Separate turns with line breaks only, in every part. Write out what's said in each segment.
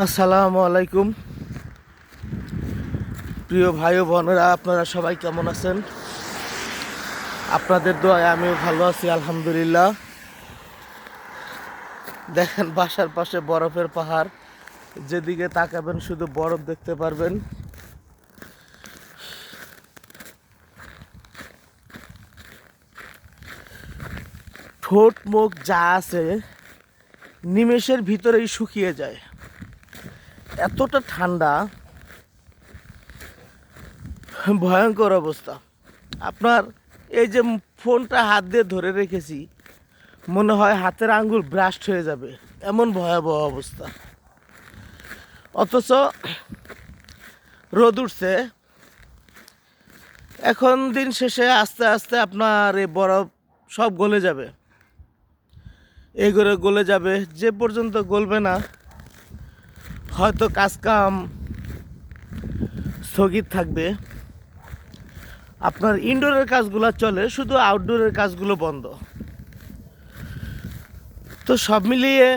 আসসালামু আলাইকুম। প্রিয় ভাই ও বোনেরা, আপনারা সবাই কেমন আছেন? আপনাদের দোয়ায় আমিও ভালো আছি, আলহামদুলিল্লাহ। দেখেন, বাসার পাশে বরফের পাহাড়। যেদিকে তাকাবেন, শুধু বরফ দেখতে পারবেন। ঠোঁট মুখ যা আছে, নিমেষের ভিতরেই শুকিয়ে যায়। এতটা ঠান্ডা, ভয়ঙ্কর অবস্থা। আপনার এই যে ফোনটা হাত দিয়ে ধরে রেখেছি, মনে হয় হাতের আঙ্গুল ব্রাস্ট হয়ে যাবে, এমন ভয়াবহ অবস্থা। অথচ রোদ উঠছে। এখন দিন শেষে আস্তে আস্তে আপনার এই বরফ সব গলে যাবে। এগুলো গলে যাবে, যে পর্যন্ত গলবে না হয়তো কাজ কাম স্থগিত থাকবে। আপনার ইনডোরের কাজগুলো চলে, শুধু আউটডোরের কাজগুলো বন্ধ। তো সব মিলিয়ে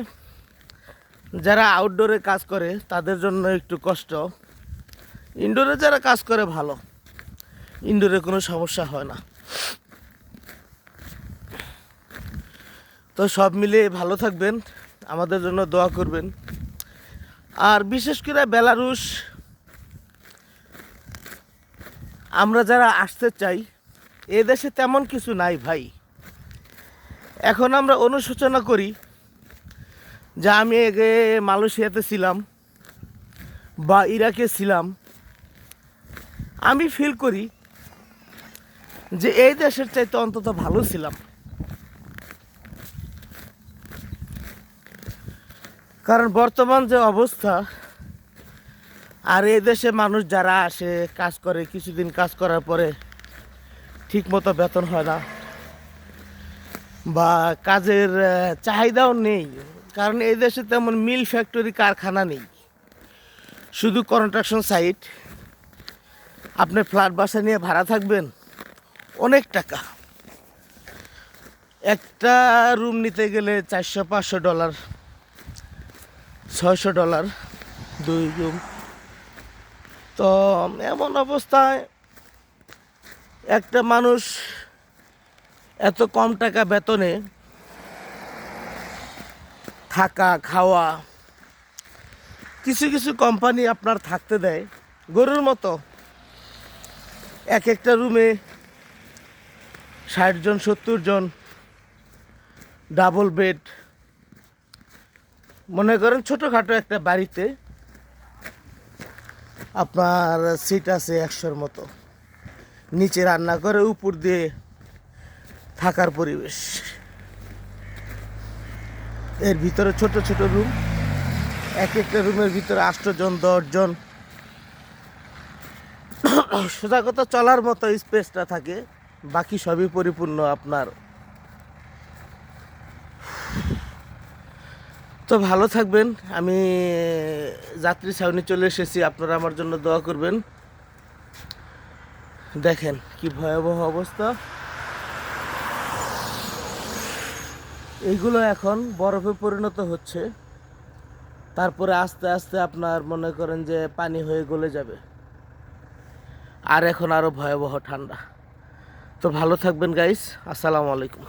যারা আউটডোরে কাজ করে, তাদের জন্য একটু কষ্ট। ইনডোরে যারা কাজ করে, ভালো। ইনডোরে কোনো সমস্যা হয় না। তো সব মিলিয়ে ভালো থাকবেন। আমাদের জন্য দোয়া করবেন। আর বিশেষ করে বেলারুশ, আমরা যারা আসতে চাই, এ দেশে তেমন কিছু নাই ভাই। এখন আমরা অনুশোচনা করি যে আমি আগে মালয়েশিয়াতে ছিলাম বা ইরাকে ছিলাম। আমি ফিল করি যে এই দেশের চাইতে অন্তত ভালো ছিলাম। কারণ বর্তমান যে অবস্থা, আর এই দেশে মানুষ যারা আসে, কাজ করে, কিছুদিন কাজ করার পরে ঠিক মতো বেতন হয় না বা কাজের চাহিদাও নেই। কারণ এই দেশে তেমন মিল ফ্যাক্টরি কারখানা নেই। শুধু কনস্ট্রাকশন সাইট। আপনি ফ্ল্যাট বাসা নিয়ে ভাড়া থাকবেন, অনেক টাকা। একটা রুম নিতে গেলে চারশো পাঁচশো ডলার। ছয়শো ডলার, দুই রুম তো এমন অবস্থায় একটা মানুষ এত কম টাকা বেতনে থাকা, খাওয়া, কিছু কিছু কোম্পানি আপনার থাকতে দেয়। গরুর মতো এক একটা রুমে ষাট জন, সত্তর জন ডাবল বেড মনে করেন ছোটোখাটো একটা বাড়িতে আপনার সিট আছে একশোর মতো। নিচে রান্না করে, উপর দিয়ে থাকার পরিবেশ। এর ভিতরে ছোট ছোট রুম, এক একটা রুমের ভিতরে আটজন দশজন। সোজা কথা, চলার মতো স্পেসটা থাকে, বাকি সবই পরিপূর্ণ আপনার। তো ভালো থাকবেন। আমি যাত্রী ছাউনি চলে এসেছি। আপনারা আমার জন্য দোয়া করবেন। দেখেন কি ভয়াবহ অবস্থা। এইগুলো এখন বরফে পরিণত হচ্ছে। তারপরে আস্তে আস্তে আপনার মনে করেন যে পানি হয়ে গলে যাবে। আর এখন আরও ভয়াবহ ঠান্ডা। তো ভালো থাকবেন গাইস আসসালামু আলাইকুম।